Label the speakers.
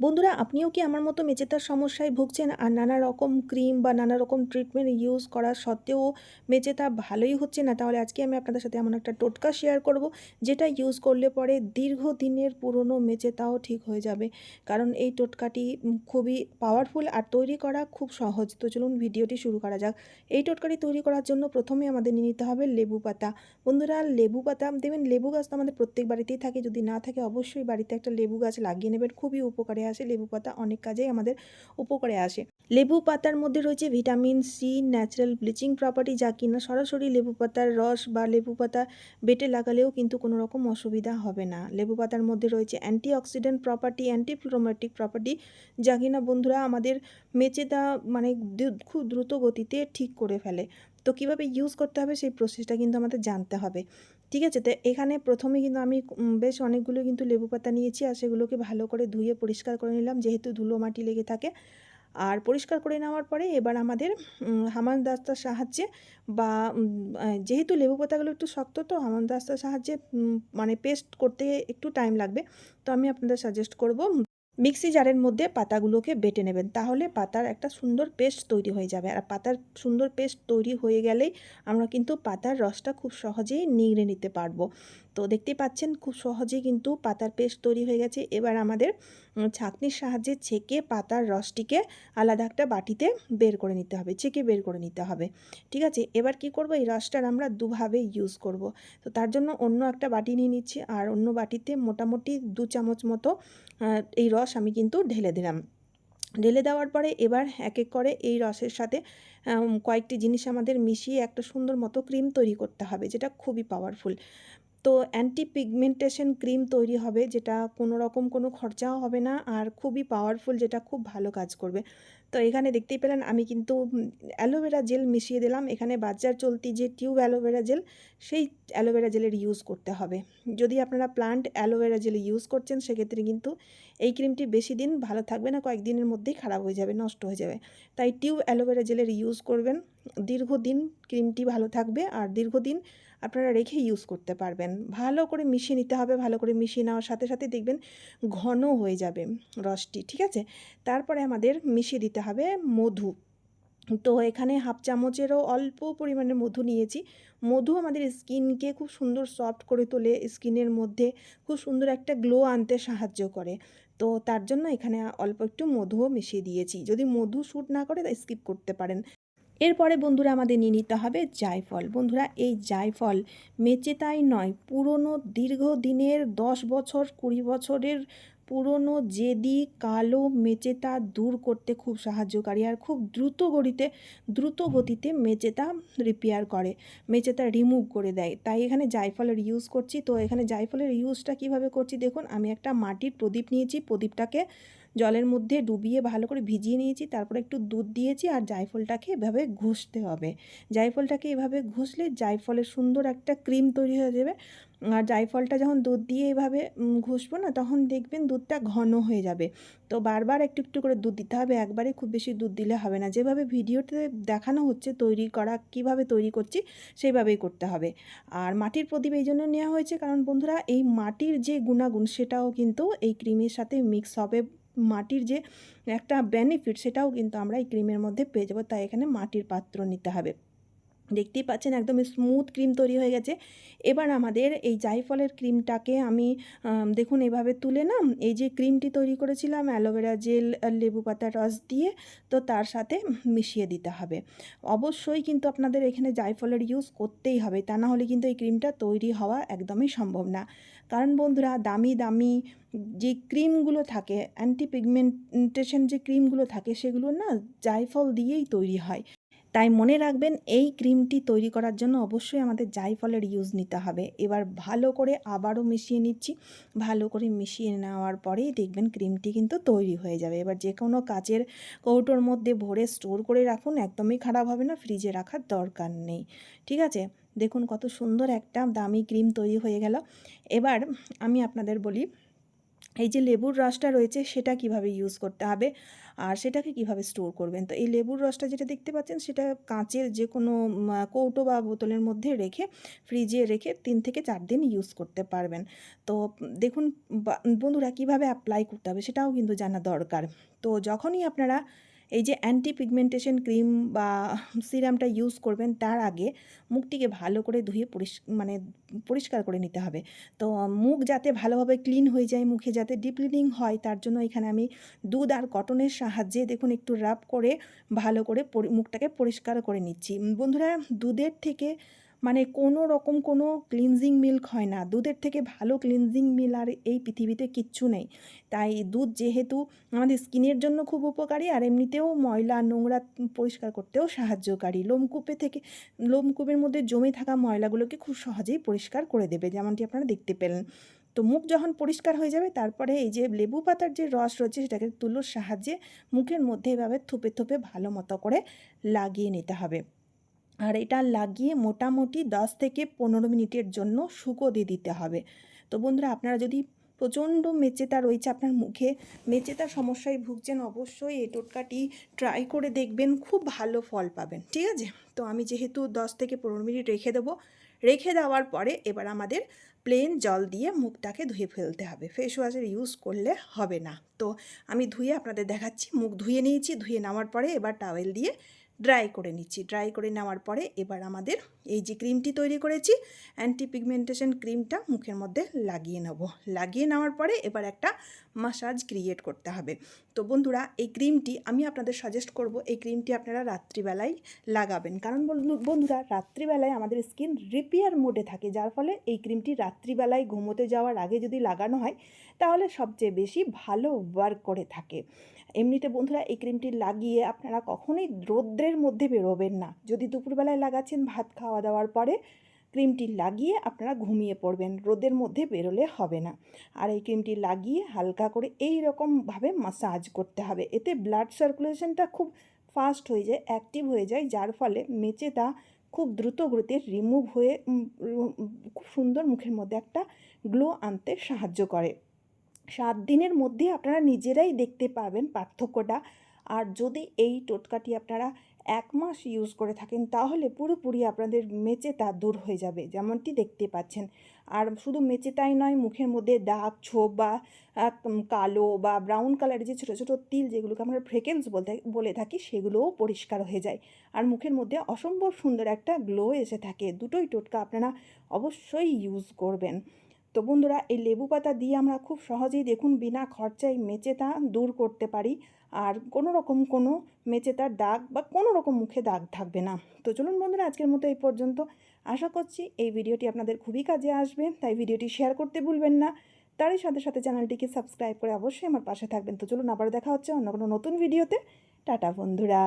Speaker 1: বন্ধুরা, আপনিও কি আমার মতো মেচেতার সমস্যায় ভুগছেন? আর নানা রকম ক্রিম বা নানা রকম ট্রিটমেন্ট ইউজ করা সত্ত্বেও মেচেতা ভালোই হচ্ছে না? তাহলে আজকে আমি আপনাদের সাথে এমন একটা টোটকা শেয়ার করব, যেটা ইউজ করলে পরে দীর্ঘদিনের পুরনো মেচেতাও ঠিক হয়ে যাবে। কারণ এই টোটকাটি খুবই পাওয়ারফুল আর তৈরি করা খুব সহজ। তো চলুন ভিডিওটি শুরু করা যাক। এই টোটকাটি তৈরি করার জন্য প্রথমে আমাদের নিয়ে নিতে হবে লেবু পাতা। বন্ধুরা, লেবু পাতা দেবেন, লেবু গাছ তো আমাদের প্রত্যেক বাড়িতেই থাকে। যদি না থাকে, অবশ্যই বাড়িতে একটা লেবু গাছ লাগিয়ে নেবেন। খুবই উপকারে আসে, লেবু পাতা অনেক কাজেই আমাদের উপকারে আসে। লেবু পাতার মধ্যে রয়েছে vitamin C, natural bleaching property যা কিনা সরাসরি লেবু পাতার রস বা লেবু পাতা বেটে লাগালেও কিন্তু কোনো রকম অসুবিধা হবে না। লেবু পাতার মধ্যে রয়েছে অ্যান্টিঅক্সিডেন্ট প্রপার্টি অ্যান্টিফ্লোমেটিক প্রপার্টি যা কিনা বন্ধুরা আমাদের মেচেদা মানে খুব দ্রুত গতিতে ঠিক করে ফেলে। তো কীভাবে ইউজ করতে হবে সেই প্রসেসটা কিন্তু আমাদের জানতে হবে। ঠিক আছে? তো এখানে প্রথমে কিন্তু আমি বেশ অনেকগুলো কিন্তু লেবু পাতা নিয়েছি আর সেগুলোকে ভালো করে ধুয়ে পরিষ্কার করে নিলাম যেহেতু ধুলো মাটি লেগে থাকে। আর পরিষ্কার করে নেওয়ার পরে এবার আমাদের হামান দাস্তার সাহায্যে বা যেহেতু লেবু পাতাগুলো একটু শক্ত তো হামান দাস্তার সাহায্যে মানে পেস্ট করতে একটু টাইম লাগবে। তো আমি আপনাদের সাজেস্ট করব মিক্সি জারের মধ্যে পাতাগুলোকে বেটে নেবেন। তাহলে পাতার একটা সুন্দর পেস্ট তৈরি হয়ে যাবে। আর পাতার সুন্দর পেস্ট তৈরি হয়ে গেলেই আমরা কিন্তু পাতার রসটা খুব সহজেই নিংড়ে নিতে পারব। তো দেখতে পাচ্ছেন খুব সহজেই কিন্তু পাতার পেস্ট তৈরি হয়ে গেছে। এবার আমাদের ছাঁকনির সাহায্যে ছেঁকে পাতার রসটিকে আলাদা একটা বাটিতে বের করে নিতে হবে, ছেঁকে বের করে নিতে হবে। ঠিক আছে? এবার কি করব? এই রসটার আমরা দুভাবে ইউজ করব। তো তার জন্য অন্য একটা বাটি নিয়ে নিচ্ছি আর অন্য বাটিতে মোটামুটি দু চামচ মতো এই রস আমি কিন্তু ঢেলে দিলাম। ঢেলে দেওয়ার পরে এবার এক এক করে এই রসের সাথে কয়েকটি জিনিস আমাদের মিশিয়ে একটা সুন্দর মতো ক্রিম তৈরি করতে হবে, যেটা খুবই পাওয়ারফুল তো অ্যান্টি পিগমেন্টেশন ক্রিম তৈরি হবে, যেটা কোনো রকম কোনো খরচাও হবে না আর খুবই পাওয়ারফুল যেটা খুব ভালো কাজ করবে। তো এখানে দেখতেই পেলেন, আমি কিন্তু অ্যালোভেরা জেল মিশিয়ে দিলাম। এখানে বাজার চলতি যে টিউব অ্যালোভেরা জেল সেই অ্যালোভেরা জেলের ইউজ করতে হবে। যদি আপনারা প্লান্ট অ্যালোভেরা জেল ইউজ করছেন, সেক্ষেত্রে কিন্তু এই ক্রিমটি বেশি দিন ভালো থাকবে না, কয়েকদিনের মধ্যেই খারাপ হয়ে যাবে, নষ্ট হয়ে যাবে। তাই টিউব অ্যালোভেরা জেলের ইউজ করবেন। দীর্ঘদিন ক্রিমটি ভালো থাকবে আর দীর্ঘদিন আপনারা রেখে ইউজ করতে পারবেন। ভালো করে মিশিয়ে নিতে হবে, ভালো করে মিশিয়ে নেওয়ার সাথে সাথে দেখবেন ঘন হয়ে যাবে রসটি, ঠিক আছে? তারপরে আমাদের মিশিয়ে দিতে হবে মধু। তো এখানে হাফ চামচেরও অল্প পরিমাণে মধু নিয়েছি। মধু আমাদের স্কিনকে খুব সুন্দর সফট করে তোলে, স্কিনের মধ্যে খুব সুন্দর একটা গ্লো আনতে সাহায্য করে। তো তার জন্য এখানে অল্প একটু মধুও মিশিয়ে দিয়েছি। যদি মধু শ্যুট না করে, তা স্কিপ করতে পারেন। এরপরে বন্ধুরা আমাদের নিয়ে নিতে হবে জায়ফল। বন্ধুরা, এই জায়ফল মেচেতাই নয়, পুরনো দীর্ঘদিনের, দশ বছর, কুড়ি বছরের পুরনো জেদি কালো মেচেতা দূর করতে খুব সাহায্যকারী আর খুব দ্রুত গতিতে দ্রুত গতিতে মেচেতা রিপেয়ার করে মেচেতা রিমুভ করে দেয়। তাই এখানে জায়ফলের ইউজ করছি। তো এখানে জায়ফলের ইউজটা কীভাবে করছি দেখুন, আমি একটা মাটির প্রদীপ নিয়েছি, প্রদীপটাকে জলের মধ্যে ডুবিয়ে ভালো করে ভিজিয়ে নিয়েছি, তারপরে একটু দুধ দিয়েছি আর জায়ফলটাকে এভাবে ঘষতে হবে। জায়ফলটাকে এভাবে ঘষলে জায়ফলের সুন্দর একটা ক্রিম তৈরি হয়ে যাবে। আর জায়ফলটা যখন দুধ দিয়ে এভাবে ঘষবো না, তখন দেখবেন দুধটা ঘন হয়ে যাবে। তো বারবার একটু একটু করে দুধ দিতে হবে, একবারে খুব বেশি দুধ দিলে হবে না। যেভাবে ভিডিওতে দেখানো হচ্ছে, তৈরি করা, কীভাবে তৈরি করছি, সেইভাবেই করতে হবে। আর মাটির প্রদীপ এই জন্য নেওয়া হয়েছে, কারণ বন্ধুরা, এই মাটির যে গুণাগুণ, সেটাও কিন্তু এই ক্রিমের সাথে মিক্স হবে মাটির যে একটা বেনিফিট সেটাও কিন্তু আমরা এই ক্রিমের মধ্যে পেয়ে যাব। তাই এখানে মাটির পাত্র নিতে হবে। দেখতেই পাচ্ছেন একদম স্মুথ ক্রিম তৈরি হয়ে গেছে। এবার আমাদের এই জাইফলের ক্রিমটাকে আমি দেখুন এভাবে তুলে না, এই যে ক্রিমটি তৈরি করেছিলাম অ্যালোভেরা জেল লেবু পাতার রস দিয়ে, তো তার সাথে মিশিয়ে দিতে হবে। অবশ্যই কিন্তু আপনাদের এখানে জাইফলের ইউজ করতেই হবে, তা না হলে কিন্তু এই ক্রিমটা তৈরি হওয়া একদমই সম্ভব না। কারণ বন্ধুরা, দামি দামি যে ক্রিমগুলো থাকে অ্যান্টি পিগমেন্টেশন যে ক্রিমগুলো থাকে, সেগুলো না জাইফল দিয়েই তৈরি হয়। তাই মনে রাখবেন, এই ক্রিমটি তৈরি করার জন্য অবশ্যই আমাদের জাইফলের ইউজ নিতে হবে। এবার ভালো করে আবারও মিশিয়ে নিচ্ছি। ভালো করে মিশিয়ে নেওয়ার পরেই দেখবেন ক্রিমটি কিন্তু তৈরি হয়ে যাবে। এবার যে কোনো কাচের কৌটোর মধ্যে ভরে স্টোর করে রাখুন, একদমই খারাপ হবে না ফ্রিজে রাখার দরকার নেই। ঠিক আছে? দেখুন কত সুন্দর একটা দামি ক্রিম তৈরি হয়ে গেল। এবার আমি আপনাদের বলি এই যে লেবুর রসটা রয়েছে, সেটা কীভাবে ইউজ করতে হবে আর সেটাকে কীভাবে স্টোর করবেন? তো এই লেবুর রসটা যেটা দেখতে পাচ্ছেন, সেটা কাঁচের যে কোনো কৌটো বা বোতলের মধ্যে রেখে ফ্রিজে রেখে তিন থেকে চার দিন ইউজ করতে পারবেন। তো দেখুন বন্ধুরা কীভাবে অ্যাপ্লাই করতে হবে সেটাও কিন্তু জানা দরকার। তো যখনই আপনারা এই যে অ্যান্টি পিগমেন্টেশন ক্রিম বা সিরামটা ইউজ করবেন, তার আগে মুখটিকে ভালো করে ধুয়ে পরিষ মানে পরিষ্কার করে নিতে হবে। তো মুখ যাতে ভালোভাবে ক্লিন হয়ে যায়, মুখে যাতে ডিপ ক্লিনিং হয়, তার জন্য এখানে আমি দুধ আর কটনের সাহায্যে দেখুন একটু রাব করে ভালো করে মুখটাকে পরিষ্কার করে নিচ্ছি। বন্ধুরা, দুধের থেকে মানে কোনো রকম কোনো ক্লিনজিং মিল্ক হয় না। দুধের থেকে ভালো ক্লিনজিং মিল আর এই পৃথিবীতে কিচ্ছু নেই। তাই দুধ যেহেতু আমাদের স্কিনের জন্য খুব উপকারী, আর এমনিতেও ময়লা নোংরা পরিষ্কার করতেও সাহায্যকারী। লোমকূপে থেকে, লোমকূপের মধ্যে জমে থাকা ময়লাগুলোকে খুব সহজেই পরিষ্কার করে দেবে, যেমনটি আপনারা দেখতে পেলেন। তো মুখ যখন পরিষ্কার হয়ে যাবে, তারপরে এই যে লেবু পাতার যে রস রয়েছে, সেটাকে তুলোর সাহায্যে মুখের মধ্যে এভাবে থুপে থুপে ভালো মতো করে লাগিয়ে নিতে হবে। আর এটা লাগিয়ে মোটামুটি দশ থেকে পনেরো মিনিটের জন্য শুকোতে দিতে হবে। তো বন্ধুরা, আপনারা যদি প্রচণ্ড মেচেতা রয়েছে আপনার মুখে, মেচেতা সমস্যায় ভুগছেন অবশ্যই এই টোটকাটি ট্রাই করে দেখবেন, খুব ভালো ফল পাবেন। ঠিক আছে? তো আমি যেহেতু দশ থেকে পনেরো মিনিট রেখে দেবো, রেখে দেওয়ার পরে এবার আমাদের প্লেন জল দিয়ে মুখটাকে ধুয়ে ফেলতে হবে। ফেস ওয়াশের ইউজ করলে হবে না। তো আমি ধুয়ে আপনাদের দেখাচ্ছি, মুখ ধুয়ে নিয়েছি, ধুয়ে নেওয়ার পরে এবার টাওয়েল দিয়ে ড্রাই করে নিচ্ছি। ড্রাই করে নেওয়ার পরে এবার আমাদের এই যে ক্রিমটি তৈরি করেছি অ্যান্টি পিগমেন্টেশন ক্রিমটা মুখের মধ্যে লাগিয়ে নেব। লাগিয়ে নেওয়ার পরে এবার একটা মাসাজ ক্রিয়েট করতে হবে। তো বন্ধুরা, এই ক্রিমটি আমি আপনাদের সাজেস্ট করব, এই ক্রিমটি আপনারা রাত্রিবেলায় লাগাবেন। কারণ বন্ধু- বন্ধুরা, রাত্রিবেলায় আমাদের স্কিন রিপেয়ার মোডে থাকে, যার ফলে এই ক্রিমটি রাত্রিবেলায় ঘুমোতে যাওয়ার আগে যদি লাগানো হয়, তাহলে সবচেয়ে বেশি ভালো ওয়ার্ক করে থাকে। এমনিতে বন্ধুরা এই ক্রিমটি লাগিয়ে আপনারা কখনোই রৌদ্রের মধ্যে বেরোবেন না। যদি দুপুরবেলায় লাগাচ্ছেন ভাত খাওয়া দাওয়ার পরে ক্রিমটি লাগিয়ে আপনারা ঘুমিয়ে পড়বেন, রোদের মধ্যে বেরোলে হবে না। আর এই ক্রিমটি লাগিয়ে হালকা করে এই রকমভাবে মাসাজ করতে হবে। এতে ব্লাড সার্কুলেশনটা খুব ফাস্ট হয়ে যায় অ্যাক্টিভ হয়ে যায়, যার ফলে মেচেটা খুব দ্রুত গতিতে রিমুভ হয়ে খুব সুন্দর মুখের মধ্যে একটা গ্লো আনতে সাহায্য করে। সাত দিনের মধ্যে আপনারা নিজেরাই দেখতে পারবেন পার্থক্যটা। আর যদি এই টোটকাটি আপনারা এক মাস ইউজ করে থাকেন, তাহলে পুরোপুরি আপনাদের মেচেতা দূর হয়ে যাবে, যেমনটি দেখতে পাচ্ছেন। আর শুধু মেচেতাই নয়, মুখের মধ্যে দাগ, ছোপ বা কালো বা ব্রাউন কালারের যে ছোটো ছোটো তিল যেগুলোকে আমরা ফ্রেকেন্স বলতে, বলে থাকি, সেগুলোও পরিষ্কার হয়ে যায়। আর মুখের মধ্যে অসম্ভব সুন্দর একটা গ্লো এসে থাকে। দুটোই টোটকা আপনারা অবশ্যই ইউজ করবেন। তো বন্ধুরা, এই লেবু পাতা দিয়ে আমরা খুব সহজেই দেখুন বিনা খরচায় মেচেতা দূর করতে পারি। আর কোনো রকম কোনো মেচেতার দাগ বা কোনো রকম মুখে দাগ থাকবে না। তো চলুন বন্ধুরা, আজকের মতো এই পর্যন্ত। আশা করছি এই ভিডিওটি আপনাদের খুবই কাজে আসবে, তাই ভিডিওটি শেয়ার করতে ভুলবেন না। তারই সাথে সাথে চ্যানেলটিকে সাবস্ক্রাইব করে অবশ্যই আমার পাশে থাকবেন। তো চলুন আবার দেখা হচ্ছে অন্য কোনো নতুন ভিডিওতে। টাটা বন্ধুরা।